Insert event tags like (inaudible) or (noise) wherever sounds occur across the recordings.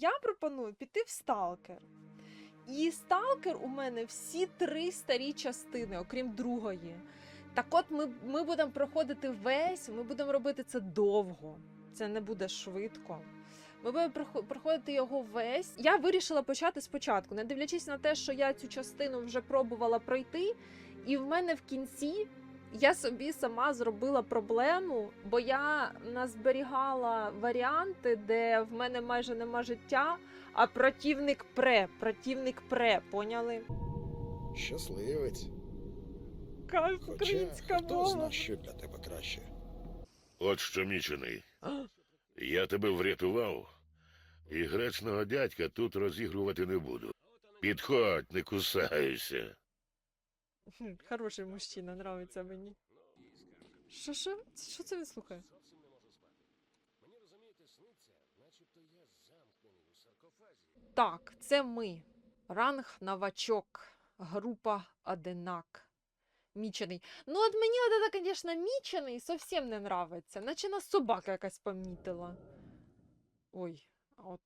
Я пропоную піти в сталкер. І сталкер у мене всі три старі частини, окрім другої. Так от ми, ми будемо проходити весь, ми будемо робити це довго. Це не буде швидко. Ми будемо проходити його весь. Я вирішила почати спочатку, не дивлячись на те, що я цю частину вже пробувала пройти, і в мене в кінці я собі сама зробила проблему, бо я назберігала варіанти, де в мене майже нема життя, а противник пре, противник пре, поняли? Щасливець. Кайф, Хоча українська хто мова. зна, що для тебе краще. От що мічений. Я тебе врятував, і гречного дядька тут розігрувати не буду. Підходь, не кусайся. Хм, (laughs) Хороший мужчина, нравиться мені. Що, що? Що це він слухає? Так, це ми. Ранг новачок. Група Одинак. Мічений. Ну, от мені от це, звісно, мічений зовсім не нравиться. Наче нас собака якась помітила. Ой, от,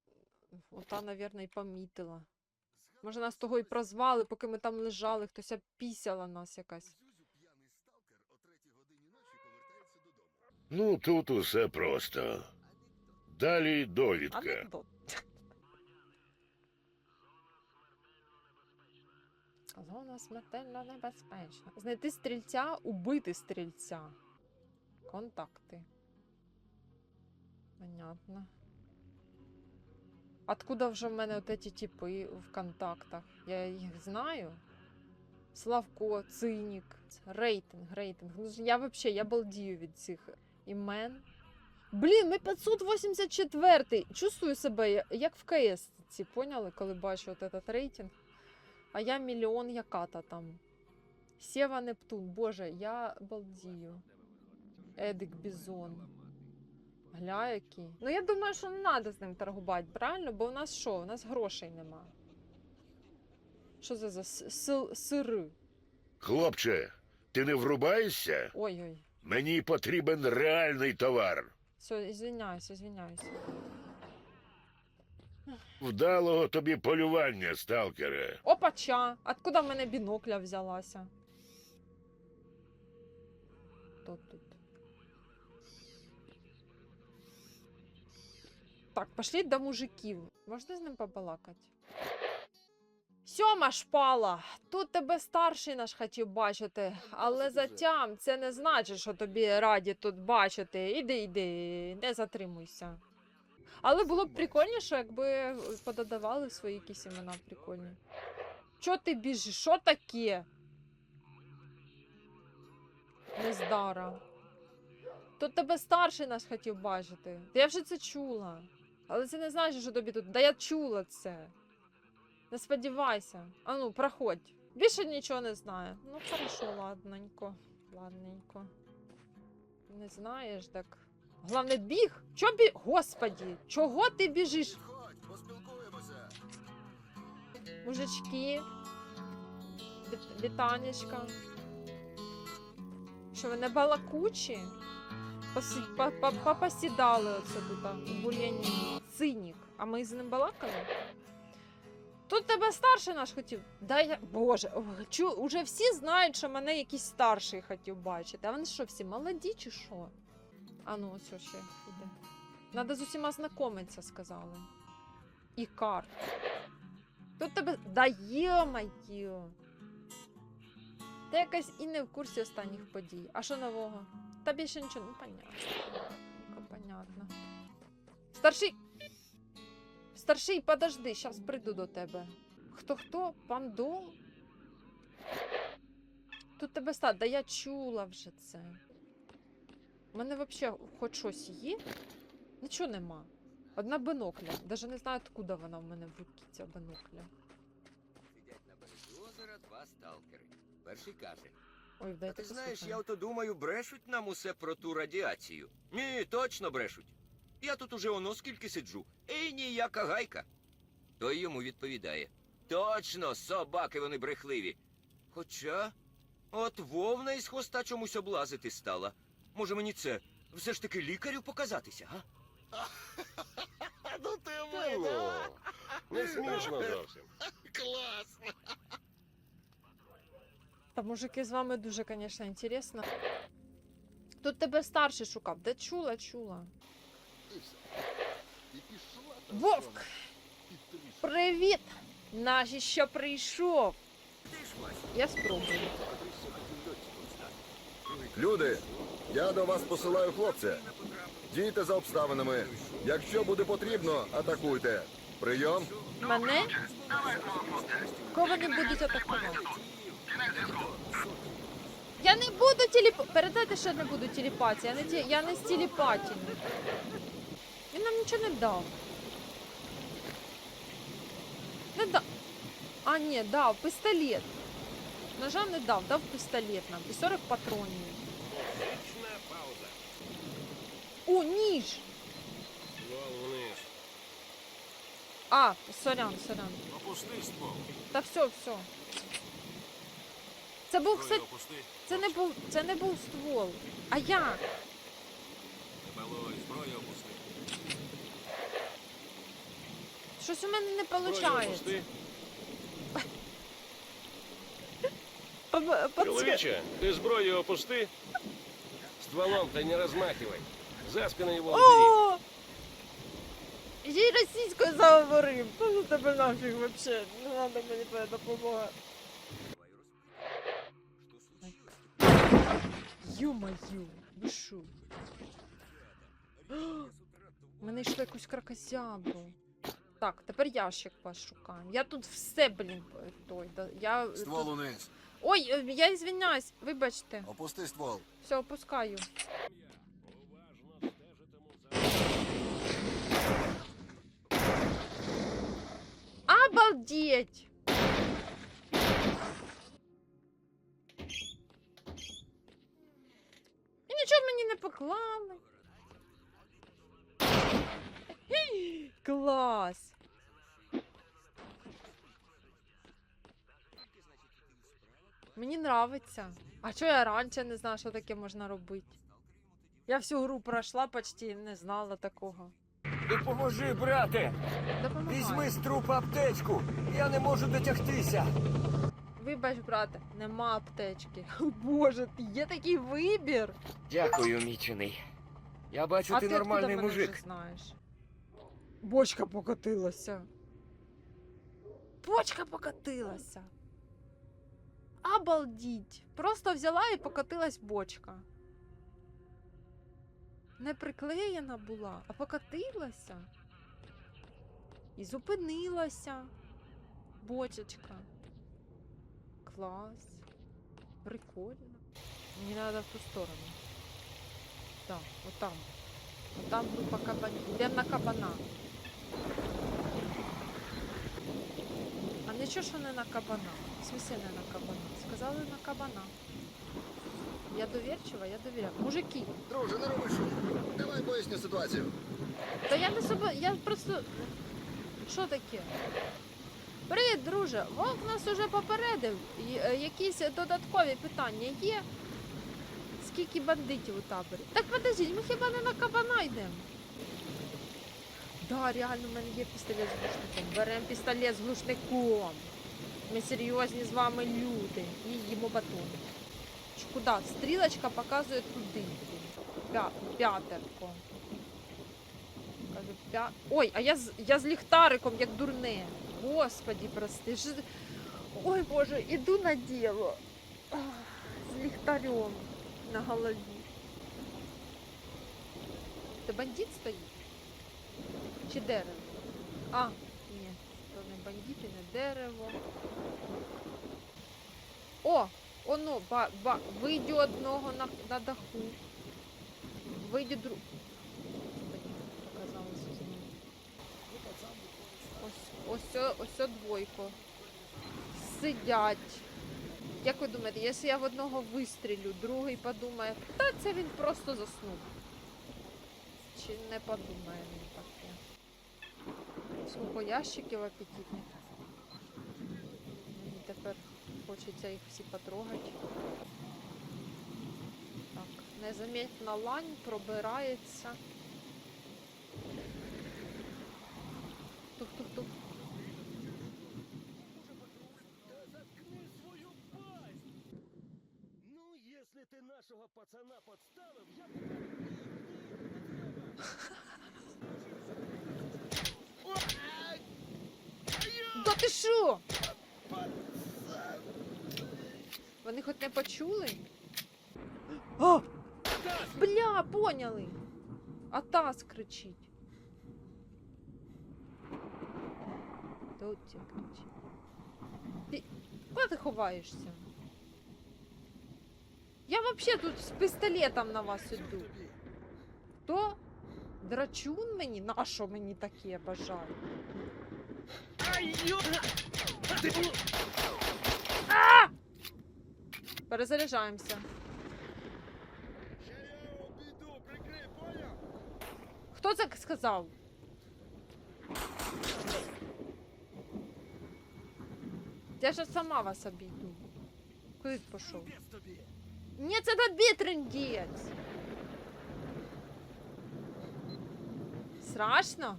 ота, мабуть, і помітила. Може, нас того і прозвали, поки ми там лежали, хтось опісяла нас якась. Ну, тут усе просто. Далі довідка. Анекдот. Зона смертельно небезпечна. Знайти стрільця, убити стрільця. Контакти. Понятно. Откуда вже в мене от эти типи в контактах? Я їх знаю. Славко, Цинік, рейтинг, рейтинг. Ну, я вообще, я балдію від цих імен. Блін, ми 584-й. Чувствую себе як в КС. Ці поняли, коли бачу от этот рейтинг. А я мільйон яката там. Сєва Нептун. Боже, я балдію. Едик Бізон. Гля який. Ну я думаю, що не треба з ним торгувати, правильно? Бо у нас що? У нас грошей нема. Що це за сил- сири? Хлопче, ти не врубаєшся? Ой-ой. Мені потрібен реальний товар. Все, извиняюсь, извиняюсь. Вдалого тобі полювання, сталкере. Опача! Откуда в мене бінокля взялася? Хто тут? Так, пошліть до мужиків. Можна з ним побалакати? Сьома шпала. Тут тебе старший наш хотів бачити, але затям це не значить, що тобі раді тут бачити. Іди, іди, не затримуйся. Але було б прикольніше, якби пододавали свої якісь імена прикольні. Чо ти біжиш? Що таке? Нездара. Тут тебе старший наш хотів бачити. Я вже це чула. Але це не значить, що тобі тут. Да я чула це. Не сподівайся. Ану, проходь. Більше нічого не знаю. Ну, хорошо, ладненько. Ладненько. Не знаєш, так. Головне, біг. Чо бі... Господі, чого ти біжиш? Мужички. Віт- Вітанечка. Що ви не балакучі? Посі- па- па- Попосідали оце тут бульяні. Цинік. А ми з ним балакали? Тут тебе старший наш хотів. Да я. Боже, чу, уже всі знають, що мене якийсь старший хотів бачити. А вони що, всі молоді чи що? А ну, ось ще йде. Надо з усіма знайомитися, сказали. Ікар. Тут тебе. Да йо-моє! Ти якась і не в курсі останніх подій. А що нового? Та більше нічого, ну понятно. Ну, Понятно. Старший. Старший, подожди, зараз прийду до тебе. Хто хто? Пандол? Тут тебе ста. Да я чула вже це. У мене взагалі хоч щось є? Нічого нема. Одна бинокля. Даже не знаю, откуда вона в мене в руці, ця бинокля. Сидять на березі озера два сталкери. Перший каже: Ой, А ти знаєш, я ото думаю, брешуть нам усе про ту радіацію. Ні, точно брешуть. Я тут уже оно скільки сиджу. І ніяка гайка. Той йому відповідає: Точно, собаки вони брехливі. Хоча, от вовна із хвоста чомусь облазити стала. Може мені це все ж таки лікарю показатися, га? (laughs) Ну ти мило. Не смішно зовсім. Та мужики з вами дуже, звісно, інтересно. Тут тебе старший шукав. Де чула, чула. Вовк! Привіт! Наш що прийшов. Я спробую. Ще. Люди, я до вас посилаю хлопця. Дійте за обставинами. Якщо буде потрібно, атакуйте. Прийом. Мене? Кого вони будуть атакувати? Я не буду телеп... Передайте, що я не буду телепатії. Я не, ті... я не з телепатією. Він нам нічого не дав. Не дав. А, ні, дав, пістолет. Ножа не дав, дав пістолет нам. І 40 патронів. Музична пауза. О, ніж! Ствол вниз. А, сорян, сорян. Опусти ствол. Та все, все. Це був, опусти. це не був, це не був ствол. А як? Не зброю опусти. Щось у мене не виходить. (laughs) Чоловіче, ти зброю опусти. Стволом ты не размахивай. За спину его убери. О! Ще й російською заговорив. Ну тебе нафіг вообще. Не треба мені твоя допомога. Ё-моё, ви шо? Мене йшли якусь кракозябру. Так, тепер ящик пошукаємо. Я тут все, блін, той. да- Я... тут- Ствол униз. Ой, е, я извиняюсь, вибачте. Опусти ствол. Все, опускаю. Обалдеть! Клас! Мені нравиться. А чого я раніше не знала, що таке можна робити? Я всю гру пройшла почти не знала такого. Допоможи, брате! Допомагай. Візьми з трупа аптечку! Я не можу дотягтися! Вибач, брате, нема аптечки. О, (laughs) Боже, є такий вибір. Дякую, мічений. Я бачу, а ти ти нормальний мене мужик. вже знаєш? Бочка покотилася. Бочка покотилася. Обалдіть. Просто взяла і покотилась бочка. Не приклеєна була, а покотилася. І зупинилася. Бочечка. Клас. Прикольно. Мені треба в ту сторону. Так, отам. Отам група кабанів. Йдемо на кабана. А нічого, що не на кабана. В смысле не на кабана. Сказали на кабана. Я довірчива, я довіряю. Мужики, Друже, не роби шум. Давай поясню ситуацію. та я не себе. Я просто. Що таке? Привіт, друже. Вовк нас уже попередив. Е, Якісь додаткові питання є. Скільки бандитів у таборі? Так подождіть, ми хіба не на кабана йдемо? Да, реально, в мене є пістолет з глушником. Беремо пістолет з глушником. Ми серйозні з вами люди. І їмо батон. Куди? Стрілочка показує туди. Пя... П'ятерко. П'я... Ой, а я з, я з ліхтариком, як дурне. Господі, прости. Ж... Ой, Боже, іду на діло. Ах, З ліхтарем на голові. Це бандит стоїть? Чи дерево? А, ні, то не бандит не дерево. О! Оно, ба, ба, вийде одного на, на даху. Вийде друг. Показалося. Ось, ось, ось двойко. Сидять. Як ви думаєте, якщо я в одного вистрілю, другий подумає, та це він просто заснув. Чи не подумає він таке? скільки ящиків апетитних. Мені тепер хочеться їх всі потрогати. Так, незамітна лань пробирається. Тух-тух-тух. Ну, если ты нашего пацана подставил, я... (laughs) Да ти що? Вони хоч не почули? О! Бля, поняли. Атас кричить. Ті кричить. Ти... Куди ти ховаєшся? Я вообще тут з пістолетом на вас іду. Хто? Драчун мені? На що мені таке бажаю? А! Перезаряджаємося. Хто це сказав? Я ж сама вас обійду. Куди ти пішов? Ні, це тобі трендець. Страшно?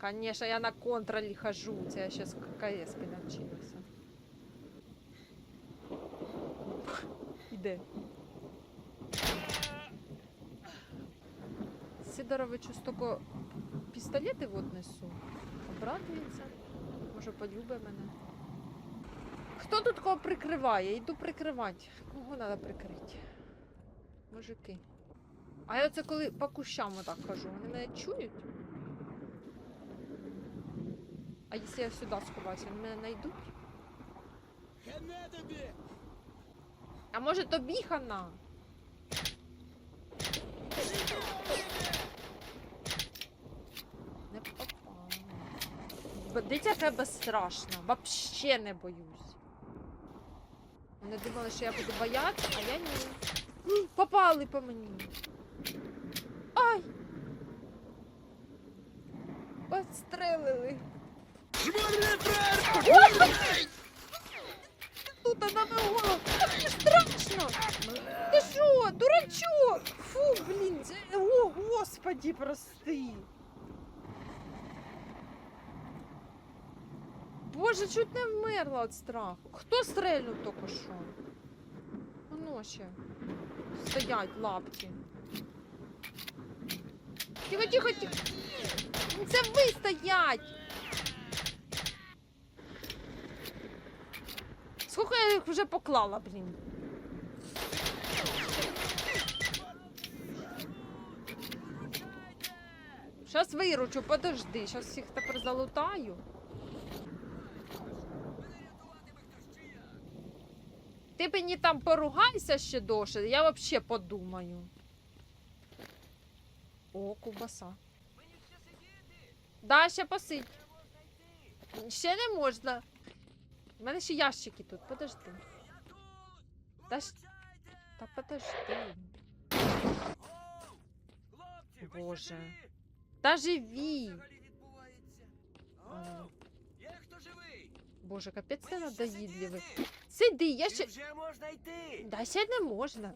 Конечно, я на контролі хожу. Це я сейчас КС навчилася. Іде. Сидоровичу стільки пістолетів от несу. Обрадується. Може, полюбить мене. Хто тут кого прикриває? Йду прикривати. Кого треба прикрити? Мужики. А я оце коли по кущам отак хожу, вони мене чують? А якщо я сюди сховаюся, вони мене знайдуть? А може тобі хана? Не попала. Дитя тебе страшно. Вообще не боюсь. Вони думали, що я буду боятися, а я ні. Попали по мені. Ай! Подстрелили. Тут на голову. Мені страшно. Ти що, дурачок? Фу, блін. О, господі, прости. Боже, чуть не вмерла від страху. Хто стрельнув тільки що? Воно ще. Стоять лапті. Тихо, тихо, тихо. Це ви стоять. Скільки я їх вже поклала, блін? Щас виручу, подожди, щас всіх тепер залутаю. Ти мені там поругайся ще довше, я вообще подумаю. О, кубаса. Да, ще посидь. Ще не можна. У мене ще ящики тут, подожди. Та, ж... Та подожди. Боже. Та живі. Боже, капець ти надоїдливий. Сиди, я ще. вже можна йти. Да ще не можна.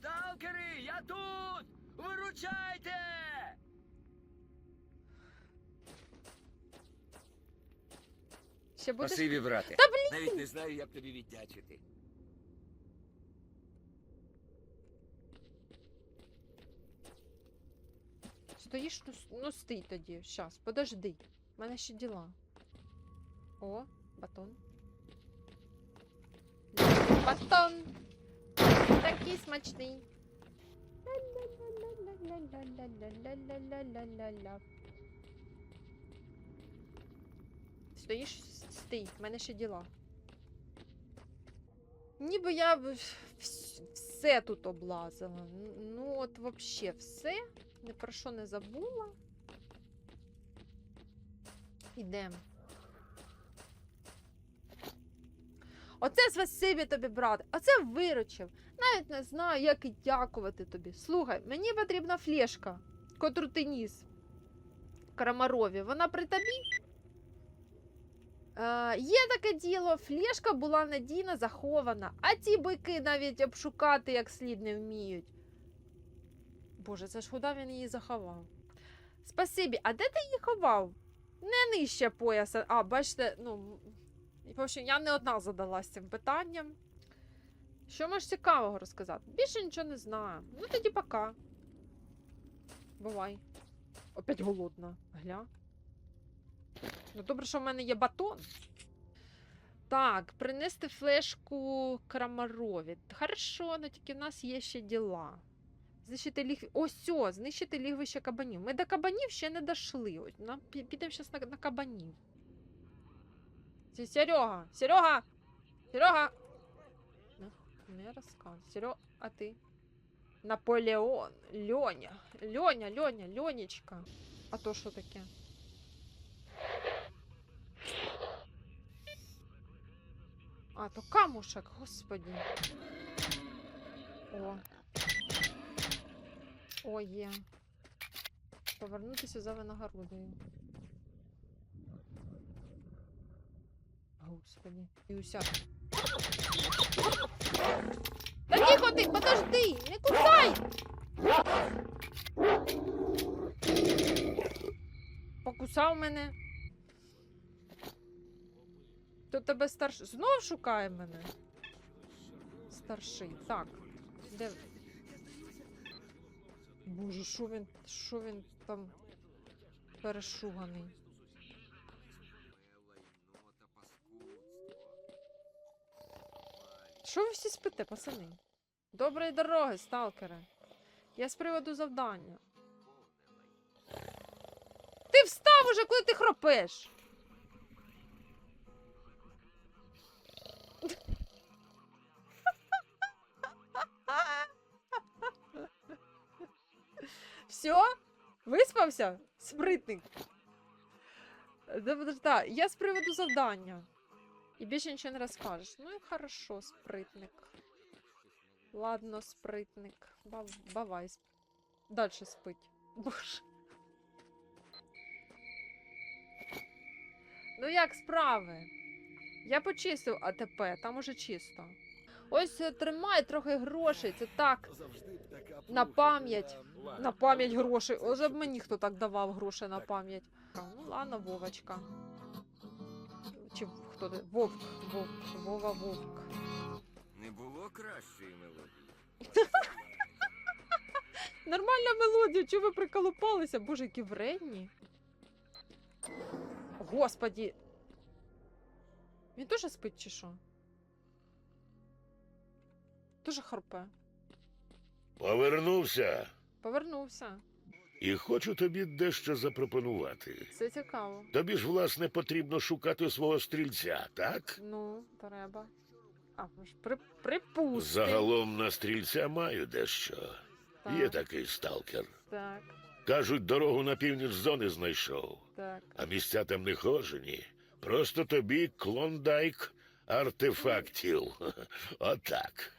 Сталкери, я тут! Виручайте! Ще будеш. Спасибі, брате. Та блін! Навіть не знаю, як тобі віддячити. Стоїш, ну, с- ну стій тоді. Щас, подожди. У мене ще діла. О, батон. Батон! Такий смачний. Ля-ля-ля-ля-ля-ля-ля-ля-ля-ля-ля-ля. Стоїш, стій, в мене ще діла. Ніби я все тут облазила. Ну, от вообще все. Ні про що не забула. Ідемо. Оце спасибі тобі, брат. Оце виручив. Навіть не знаю, як і дякувати тобі. Слухай, мені потрібна флешка, котру ти ніс Крамарові. Вона при тобі? Е, є таке діло, флешка була надійно захована, а ті бики навіть обшукати як слід не вміють. Боже, це ж куди він її заховав? Спасибі, а де ти її ховав? Не нижче пояса. А, бачите, ну. В общем, я не одна задалась цим питанням. Що можеш цікавого розказати? Більше нічого не знаю. Ну тоді пока. Бувай. Опять голодна. Гля. Ну добре, що в мене є батон. Так, принести флешку Крамарові. Хорошо, але тільки в нас є ще діла. Знищити ліг... Ось, все, знищити лігвище кабанів. Ми до кабанів ще не дошли. Нам підемо зараз на, на кабанів. Серега! Серега! Серега! Не, розказуй. Серега, а ти? Наполеон, Льоня. Льоня, Льоня, Льонечка. А то що таке? А, то камушек, господі. О. О, є. Повернутися за винагородою. Господи. І уся. Та подожди! Не кусай! Покусав мене. То тебе старший. Знов шукає мене. Старший. Так. Де. Боже, що він. Що він там перешуганий? Що ви всі спите, пацани? Доброї дороги, сталкери. Я з приводу завдання. Ти встав уже, коли ти хропеш. Все? Виспався? Спритник. Да, Я з приводу завдання. І більше нічого не розкажеш. Ну і хорошо, спритник. Ладно, спритник. Бав... Бавай. Дальше спить. (laughs) Боже. Ну як справи? Я почистив АТП, там уже чисто. Ось е, тримай трохи грошей, це так. На пам'ять. На пам'ять грошей. Уже б мені хто так давав гроші на пам'ять. Ну ладно, Вовочка. Чи хто? Вовк, Вовк, Вова Вовк. Кращої мелодії. (laughs) Нормальна мелодія, чого ви приколупалися? Боже, які вредні. Господі. Він теж спить чи що? Дуже харпе. Повернувся Повернувся. і хочу тобі дещо запропонувати. Це цікаво. Тобі ж, власне, потрібно шукати свого стрільця, так? Ну, треба. А, при, припустимо. Загалом на стрільця маю дещо. Є такий сталкер. Так, Кажуть, дорогу на північ зони знайшов, так. а місця там не хожені. Просто тобі клондайк артефактів. (laughs) Отак.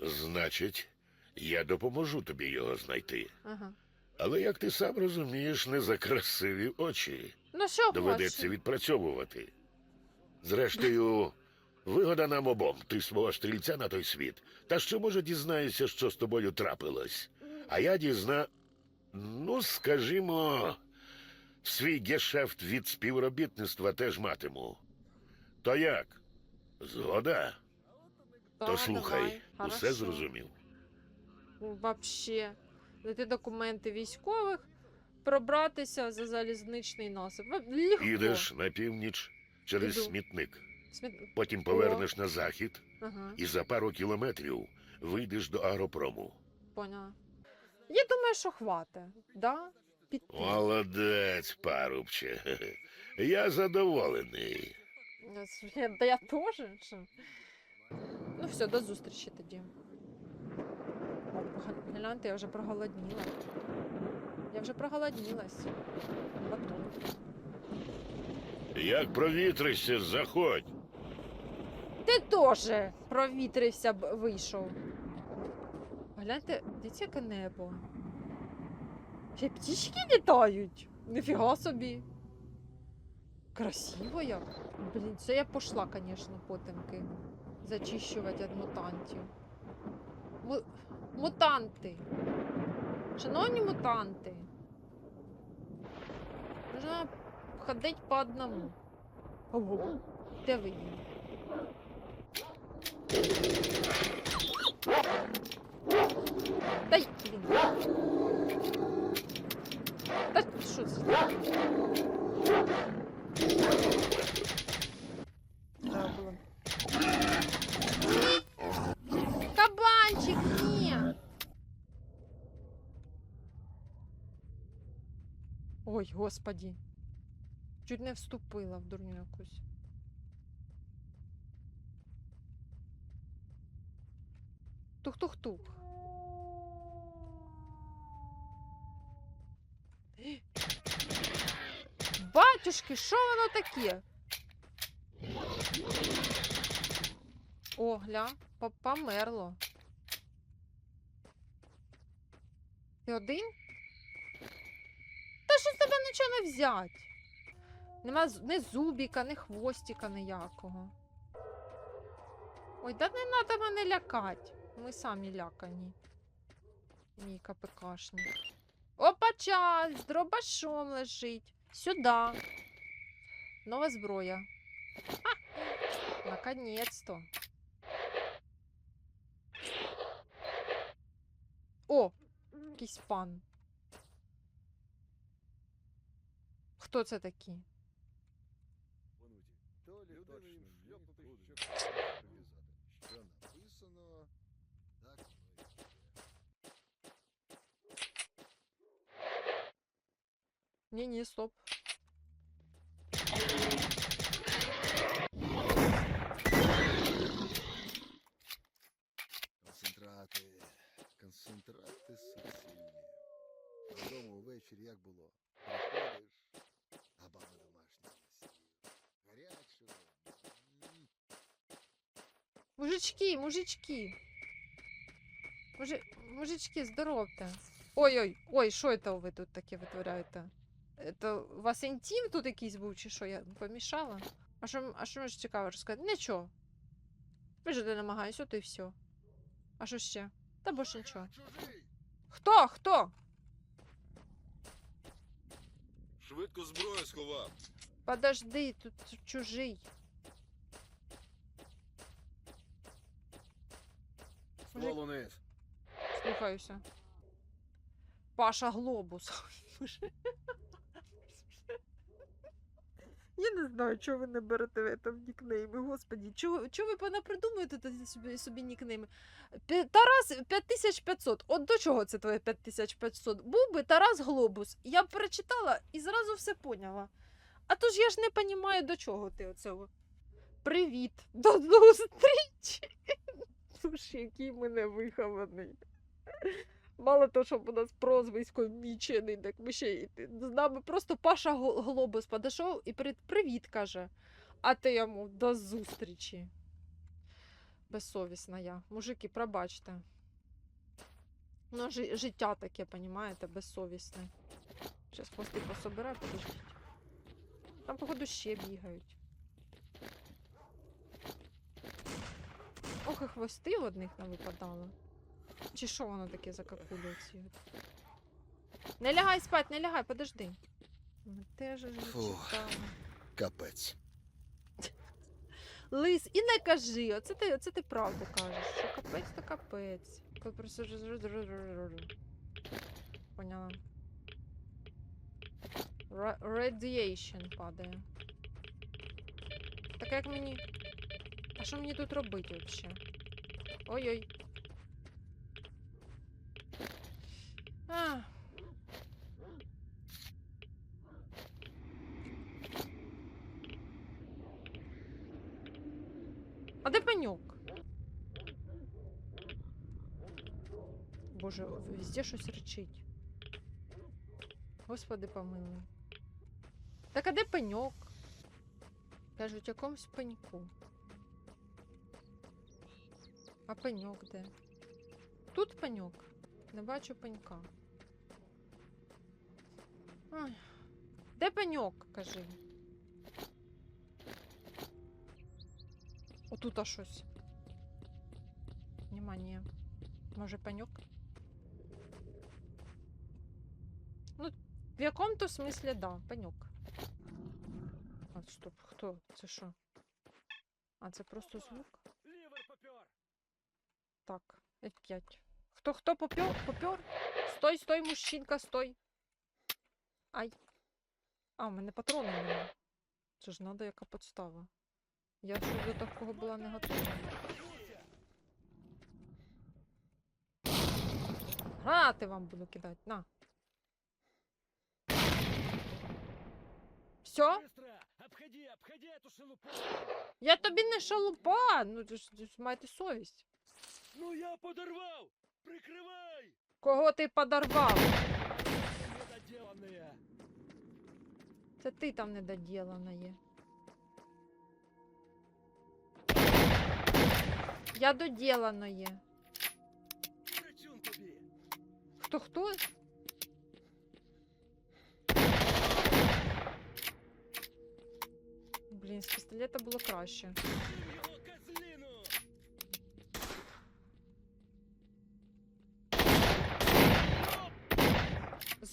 Значить, я допоможу тобі його знайти. Ага. Але як ти сам розумієш, не за красиві очі. Ну що Доведеться хочеш? відпрацьовувати. Зрештою, вигода нам обом. Ти свого стрільця на той світ. Та що може дізнаєшся, що з тобою трапилось? А я дізна. Ну, скажімо, свій гешефт від співробітництва теж матиму. То як? Згода? Да, То слухай, давай. усе зрозумів. Вообще. Знайти документи військових, пробратися за залізничний насип. Легко. Підеш на північ через Іду. смітник, Сміт- потім повернеш на захід Ага, і за пару кілометрів вийдеш до агропрому. поняла. Я думаю, що хватить, да? Піти. Молодець, парубче. Я задоволений. (laughs) Я да я теж. Що? Ну все, до зустрічі тоді. О, гляньте, я вже проголодніла. Я вже проголоднілась. Батон. Як провітришся, заходь. Ти теж провітрився, б- вийшов. Гляньте, дивіться, яке небо. Ще птічки літають. Ніфіга собі. Красиво як. Блін, це я пішла, звісно, потемки. Зачищувати від мутантів. Му... Мутанти. Шановні мутанти. Можна ходити по одному. Ого. Де ви є? Дай, блін. Та? Кабанчик, ні. Ой, господі. Чуть не вступила в дурню якусь. Тух-тух-тух. Батюшки, що воно таке? О, гля, померло. Ти один? Та що з тебе нічого не взять? Нема ні зубіка, ні хвостика ніякого. Ой, да не треба мене лякати. Ми самі лякані. Мій КПКшник. Опача, з дробашом лежить. Сюда. Нова зброя. Наконец-то. О! Якийсь пан. Хто це такий? Людина їм шльопнути, щоб прив'язати. Що написано, так воно і є. Ні-ні, стоп. Концентрати, концентрати суцільні. Додому ввечері як було? Приходиш, а баба домашня. Гарячого. Мужички, мужички. Мужи... Мужички, здоровте. Ой-ой, ой, що це ви тут таке витворяєте? Это у вас інтим тут якийсь був, чи що? Я помішала? А що, а що ж цікаво розказати? Нічого. Ви ж не намагаюся, от і все. А що ще? Та більше нічого. Хто? Хто? Швидко зброю сховав. Подожди, тут чужий. Ствол униз. Слухаюся. Паша Глобус. (laughs) Боже. Я не знаю, чого ви не берете этом нікнейми, господі. Чого, чого ви понапридумуєте тоді собі, собі нікнейми? Пі- Тарас 5500. От до чого це твоє 5500? Був би Тарас Глобус. Я б перечитала і зразу все поняла. А то ж я ж не розумію, до чого ти оцього. Привіт, до зустрічі. (laughs) Слушай, який мене вихований. Мало того, що у нас прозвисько мічений, так ми ще й з нами просто Паша Глобус подійшов і привіт каже. А ти йому до зустрічі. Безсовісна я. Мужики, пробачте. Ну, жи- життя таке, понімаєте, безсовісне. Зараз хвости пособираю, подождіть. Там, походу, ще бігають. Ох, і хвости одних не випадало. Чи що воно таке за какулі ці? Не лягай спать, не лягай, подожди. Ми теж Фух. читали. Капець. Лис, і не кажи, оце ти, оце ти правду кажеш. Що капець то капець. Коли просто Поняла. Radiation падає. Так як мені. А що мені тут робити взагалі? Ой-ой. А. А де пеньок? Боже, везде щось речить. Господи помилуй. Так а де пеньок? Кажуть, якомусь пеньку. А пеньок де? Тут пеньок. Не бачу пенька. Ой. Де пеньок, кажи? Отут а щось. Нема, ні. Може пеньок? Ну, в якому-то смислі, да, пеньок. А, стоп, хто? Це що? А, це просто звук? Так. F5. Хто хто попер? Попер? Стой, стой, мужчинка, стой. Ай. А, у мене патрони нема. Це ж надо яка подстава. Я ж до такого була не готова. Гранати вам буду кидати. На. Все? Я тобі не шалупа. Ну, ти ж, ти ж майте совість. Ну я подорвал! Прикрывай! Кого ти подорвав? Недоделанные! Це ти там недоділана є. Я доділано є. Хто хто? Блін, з пістолета було краще. Його козлину!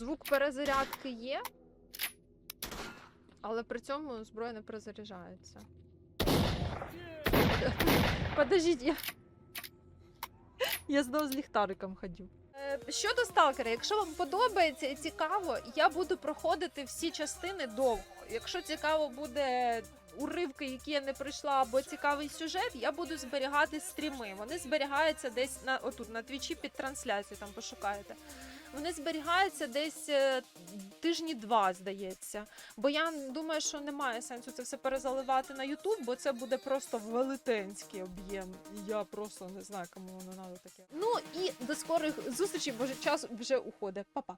Звук перезарядки є, але при цьому зброя не перезаряджається. (laughs) Подождіть, я... (laughs) я знову з ліхтариком ходю. Е, Щодо сталкера, якщо вам подобається і цікаво, я буду проходити всі частини довго. Якщо цікаво буде уривки, які я не пройшла, або цікавий сюжет, я буду зберігати стріми. Вони зберігаються десь на отут на твічі під трансляцію, там пошукаєте. Вони зберігаються десь е, тижні два, здається. Бо я думаю, що немає сенсу це все перезаливати на Ютуб, бо це буде просто велетенський об'єм. Я просто не знаю, кому воно треба таке. Ну і до скорих зустрічей, бо час вже уходить. Па-па.